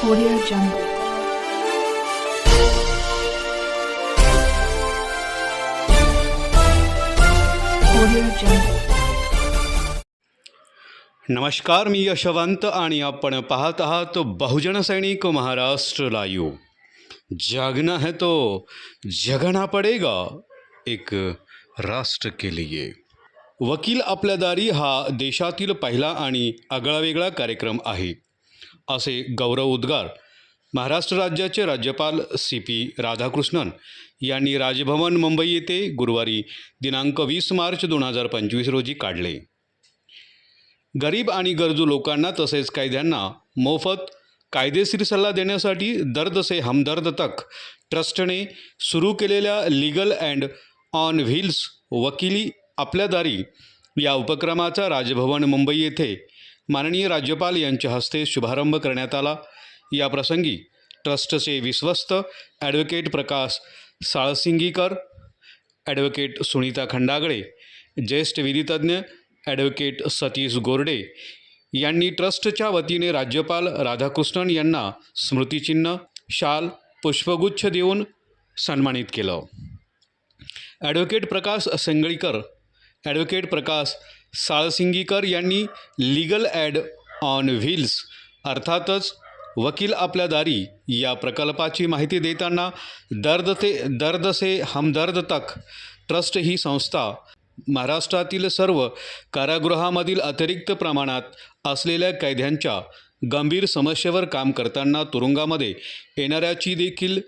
Audio Jungle. Audio Jungle. नमस्कार मी यशवंत आणि आपण पाहत आहात बहुजन सैनिक महाराष्ट्र लाईव्ह जागना है तो जगना पडेगा एक राष्ट्र के लिए वकील आपल्या दारी हा देशातील पहिला आणि आगळावेगळा कार्यक्रम आहे असे गौरव उद्गार महाराष्ट्र राज्याचे राज्यपाल सी पी राधाकृष्णन यांनी राजभवन मुंबई येथे गुरुवारी दिनांक वीस मार्च दोन हजार पंचवीस रोजी काढले. गरीब आणि गरजू लोकांना तसेच कायद्यांना मोफत कायदेशीर सल्ला देण्यासाठी दर्द से हमदर्द तक ट्रस्टने सुरू केलेल्या लीगल अँड ऑन व्हील्स वकिली आपल्या दारी या उपक्रमाचा राजभवन मुंबई येथे माननीय राज्यपाल यांच्या हस्ते शुभारंभ करण्यात आला. या प्रसंगी ट्रस्टचे विश्वस्त ॲडव्होकेट प्रकाश साळसिंगीकर ॲडव्होकेट सुनीता खंडागळे ज्येष्ठ विधितज्ञ ॲडव्होकेट सतीश गोरडे यांनी ट्रस्टच्या वतीने राज्यपाल राधाकृष्णन यांना स्मृतिचिन्ह शाल पुष्पगुच्छ देऊन सन्मानित केलं. ॲडव्होकेट प्रकाश संगळीकर ॲडव्होकेट प्रकाश साळसिंगीकर यांनी लीगल ॲड ऑन व्हील्स अर्थातच वकील आपल्या दारी या प्रकल्पाची माहिती देताना दर्द ते दर्द से हमदर्द तक ट्रस्ट ही संस्था महाराष्ट्रातील सर्व कारागृहामधील अतिरिक्त प्रमाणात असलेल्या कैद्यांच्या गंभीर समस्येवर काम करताना तुरुंगामध्ये येणाऱ्याची देखील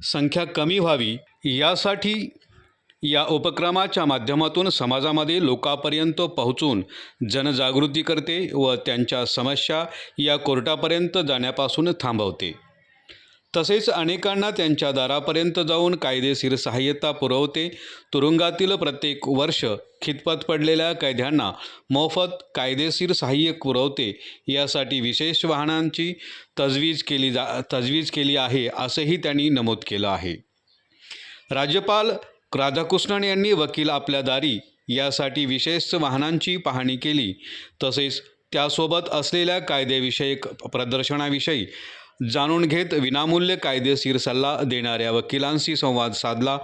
संख्या कमी व्हावी यासाठी या उपक्रमाच्या माध्यमातून समाजामध्ये लोकांपर्यंत पोहोचून जनजागृती करते व त्यांच्या समस्या या कोर्टापर्यंत जाण्यापासून थांबवते. तसेच अनेकांना त्यांच्या दारापर्यंत जाऊन कायदेशीर सहाय्यता पुरवते. तुरुंगातील प्रत्येक वर्ष खितपत पडलेल्या कैद्यांना मोफत कायदेशीर सहाय्य पुरवते. यासाठी विशेष वाहनांची तजवीज केली जा तजवीज केली आहे असंही त्यांनी नमूद केलं आहे. राज्यपाल राधाकृष्णन यांनी वकील आपल्या दारी यासाठी विशेष वाहनांची पाहणी केली. तसेच त्यासोबत असलेल्या कायदेविषयक प्रदर्शनाविषयी जाणून घेत विनामूल्य कायदेशीर सल्ला देणाऱ्या वकिलांशी संवाद साधला.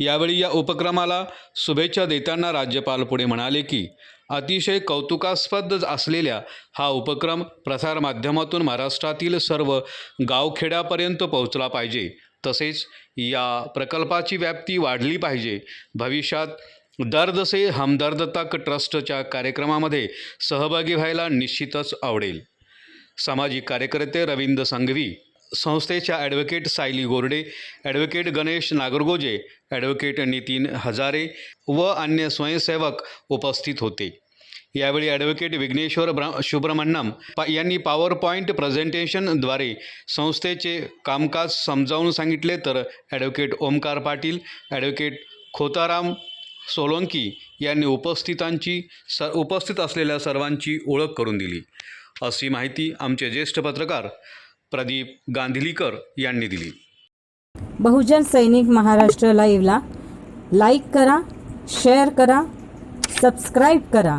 यावेळी या उपक्रमाला शुभेच्छा देताना राज्यपाल पुढे म्हणाले की अतिशय कौतुकास्पद असलेल्या हा उपक्रम प्रसारमाध्यमातून महाराष्ट्रातील सर्व गावखेड्यापर्यंत पोहोचला पाहिजे. तसेच या प्रकल्पाची व्याप्ती वाढली पाहिजे. भविष्यात दर्द से हमदर्द तक ट्रस्टच्या कार्यक्रमामध्ये सहभागी व्हायला निश्चितच आवडेल. सामाजिक कार्यकर्ते रवींद्र संघवी संस्थेच्या advocate Sayali Gorde advocate Ganesh Nagargoje advocate Nitin Hazare व अन्य स्वयंसेवक उपस्थित होते. यावेळी ॲडव्होकेट विघ्नेश्वर ब्र सुब्रमण्यम पा यांनी पॉवर पॉईंट प्रेझेंटेशनद्वारे संस्थेचे कामकाज समजावून सांगितले. तर ॲडव्होकेट ओमकार पाटील ॲडव्होकेट खोताराम सोलंकी यांनी उपस्थितांची स उपस्थित असलेल्या सर्वांची ओळख करून दिली. अशी माहिती आमचे ज्येष्ठ पत्रकार प्रदीप गांधिलीकर यांनी दिली. बहुजन सैनिक महाराष्ट्र लाईव्हला लाईक करा शेअर करा सबस्क्राईब करा.